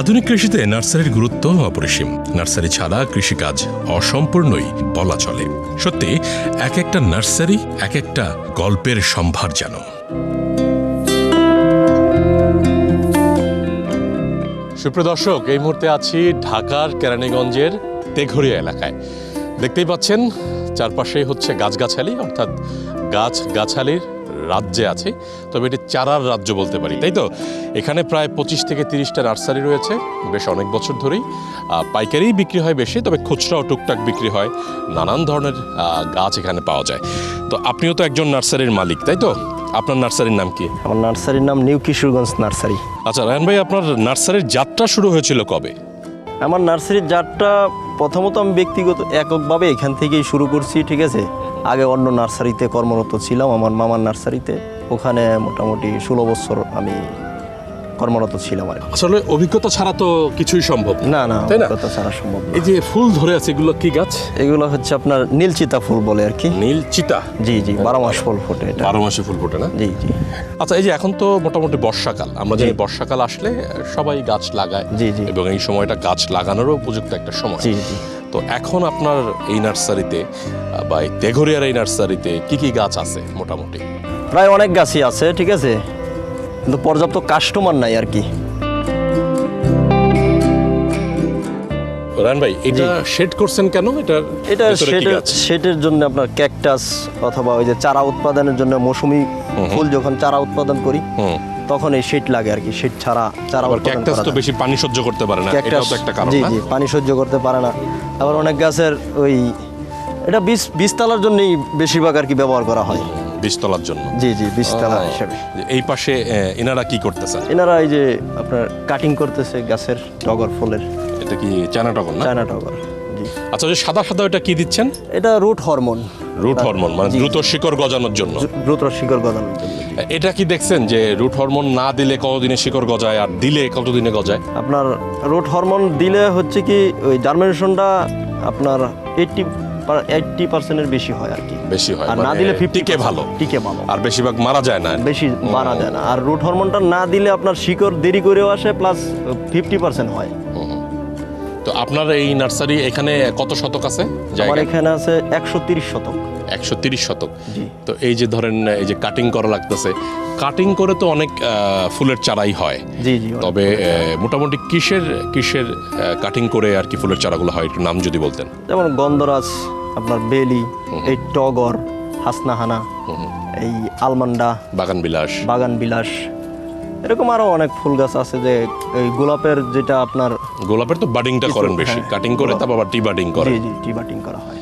আধুনিক কৃষিতে নার্সারির গুরুত্ব অপরিসীম। নার্সারি ছাড়া কৃষিকাজ অসম্পূর্ণই বলা চলে। সত্যি, এক একটা নার্সারি, এক একটা গল্পের সম্ভার যেন। সুপ্রিয় দর্শক, এই মুহূর্তে আছি ঢাকার কেরানীগঞ্জের তেঘরিয়া এলাকায়। দেখতেই পাচ্ছেন চারপাশে হচ্ছে গাছগাছালি, অর্থাৎ গাছ গাছালির রাজ্যে আছে তবে এটি চারার রাজ্য বলতে পারি তাই তো? এখানে প্রায় পঁচিশ থেকে তিরিশটা নার্সারি রয়েছে বেশ অনেক বছর ধরেই। পাইকারিই বিক্রি হয় বেশি তবে খুচরাও টুকটাক বিক্রি হয় নানান ধরনের গাছ এখানে পাওয়া যায়। তো আপনিও তো একজন নার্সারির মালিক তাই তো? আপনার নার্সারির নাম কি? আমার নার্সারির নাম নিউ কিশোরগঞ্জ নার্সারি। আচ্ছা রায়ন ভাই আপনার নার্সারির যাত্রা শুরু হয়েছিল কবে? আমার নার্সারির জাতটা প্রথমত আমি ব্যক্তিগত এককভাবে এখান থেকেই শুরু করছি ঠিক আছে? আগে অন্য নার্সারিতে কর্মরত ছিলাম আমার মামার নার্সারিতে। ওখানে মোটামুটি ষোলো বছর আমি কর্মরত ছিলাম আর আসলে অভিজ্ঞতা ছাড়া তো কিছুই সম্ভব না। না? কথা ছাড়া সম্ভব এই যে ফুল ধরে আছে এগুলো কি গাছ? এগুলো হচ্ছে আপনার নীলচিতা ফুল বলে আর কি। নীলচিতা? জি জি বারো মাস ফুল ফোটে এটা। বারো মাসে ফুল ফোটে না? জি জি। আচ্ছা এই যে এখন তো মোটামুটি বর্ষাকাল আমরা জানি বর্ষাকাল আসলে সবাই গাছ লাগায়। জি, জি। এবং এই সময়টা গাছ লাগানোরও উপযুক্ত একটা সময়। জি জি। তো এখন আপনার এই নার্সারিতে বা এই তেঘরিয়ার এই নার্সারিতে কি কি গাছ আছে মোটামুটি? প্রায় অনেক গাছই আছে ঠিক আছে? কিন্তু পর্যাপ্ত কাস্টমার নাই আর কি। রায়ন ভাই এটা শেড করছেন কেন? এটা এটা সেটের জন্য আপনার ক্যাকটাস অথবা ওই যে চারা উৎপাদনের জন্য মৌসুমি ফুল যখন চারা উৎপাদন করি তখন এই শেড লাগে আর কি শেড ছাড়া চারা উৎপাদন ক্যাকটাস তো বেশি পানি সহ্য করতে পারে না এটাও তো একটা কারণ জি জি পানি সহ্য করতে পারে না। আবার অনেক গাছের ওই এটা বীজ বীজতলার জন্যই বেশিরভাগ আর কি ব্যবহার করা হয়। বীজতলার জন্য? জি জি বীজতলা হিসেবে। এই পাশে এনারা কি করতেছেন এনারা এই যে আপনার কাটিং করতেছে গাছের টগর ফুলের। এটা কি চায়না টগর না? চায়না টগর জি। আচ্ছা যে সাদা সাদা ওটা কি দিচ্ছেন? এটা রুট হরমোন রুট হরমোন মানে দ্রুত শিকড় গজানোর জন্য। দ্রুত শিকড় গজানোর জন্য এটা কি দেখছেন যে রুট হরমোন না দিলে কতদিনে শিকড় গজায় আর দিলে কতদিনে গজায়? আপনার রুট হরমোন দিলে হচ্ছে কি ওই জার্মিনেশনটা আপনার এইটটি এইটটি পার্সেন্টের বেশি হয় আর কি। বেশি হয় আর না মানে দিলে ফিফটি টিকে ভালো। টিকে ভালো। আর বেশিরভাগ মারা যায় না। বেশি মারা যায় না। আর রুট হরমোনটা না দিলে আপনার শিকড় দেরি করেও আসে প্লাস ফিফটি পার্সেন্ট হয়। তো আপনার এই নার্সারি এখানে কত শতক আছে আমার এখানে আছে একশো তিরিশ শতক। একশো তিরিশ শতক। তো এই যে ধরেন এই যে কাটিং করা লাগতেছে কাটিং করে তো অনেক ফুলের চারাই হয়। জি জি তবে মোটামুটি কিসের কিসের কাটিং করে আর কি ফুলের চারাগুলো হয় একটু নাম যদি বলতেন। যেমন গন্ধরাজ আপনার বেলি এই টগর হাসনাহানা এই আলমান্ডা বাগান বিলাস বাগান বিলাস এরকম আরও অনেক ফুল গাছ আছে যে এই গোলাপের যেটা আপনার গোলাপের তো বাডিংটা করেন বেশি। হ্যাঁ, কাটিং করে তারপর আবার টি বাডিং করে জি জি টি বাটিং করা হয়।